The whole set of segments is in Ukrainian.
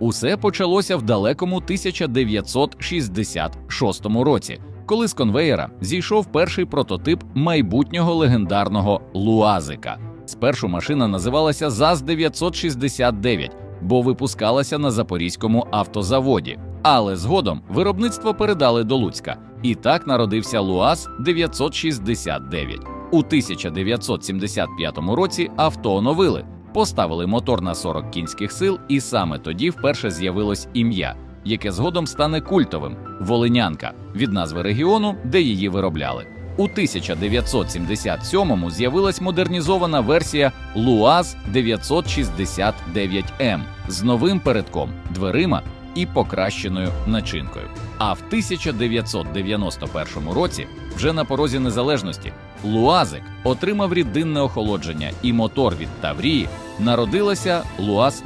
Усе почалося в далекому 1966 році, коли з конвеєра зійшов перший прототип майбутнього легендарного Луазика. Спершу машина називалася ЗАЗ-969, бо випускалася на Запорізькому автозаводі. Але згодом виробництво передали до Луцька, і так народився ЛуАЗ 969. У 1975 році авто оновили, поставили мотор на 40 кінських сил, і саме тоді вперше з'явилось ім'я, яке згодом стане культовим Волинянка від назви регіону, де її виробляли. У 1977-му з'явилась модернізована версія ЛуАЗ 969М з новим передком, дверима і покращеною начинкою. А в 1991 році, вже на порозі незалежності, Луазик отримав рідинне охолодження і мотор від Таврії. Народилася Луаз.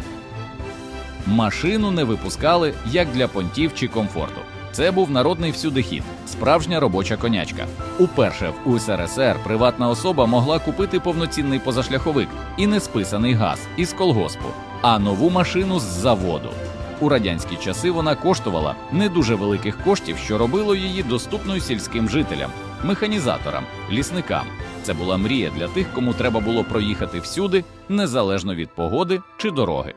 Машину не випускали як для понтів чи комфорту. Це був народний всюдихід, справжня робоча конячка. Уперше в УСРСР приватна особа могла купити повноцінний позашляховик і не списаний газ із колгоспу, а нову машину з заводу. У радянські часи вона коштувала не дуже великих коштів, що робило її доступною сільським жителям, механізаторам, лісникам. Це була мрія для тих, кому треба було проїхати всюди, незалежно від погоди чи дороги.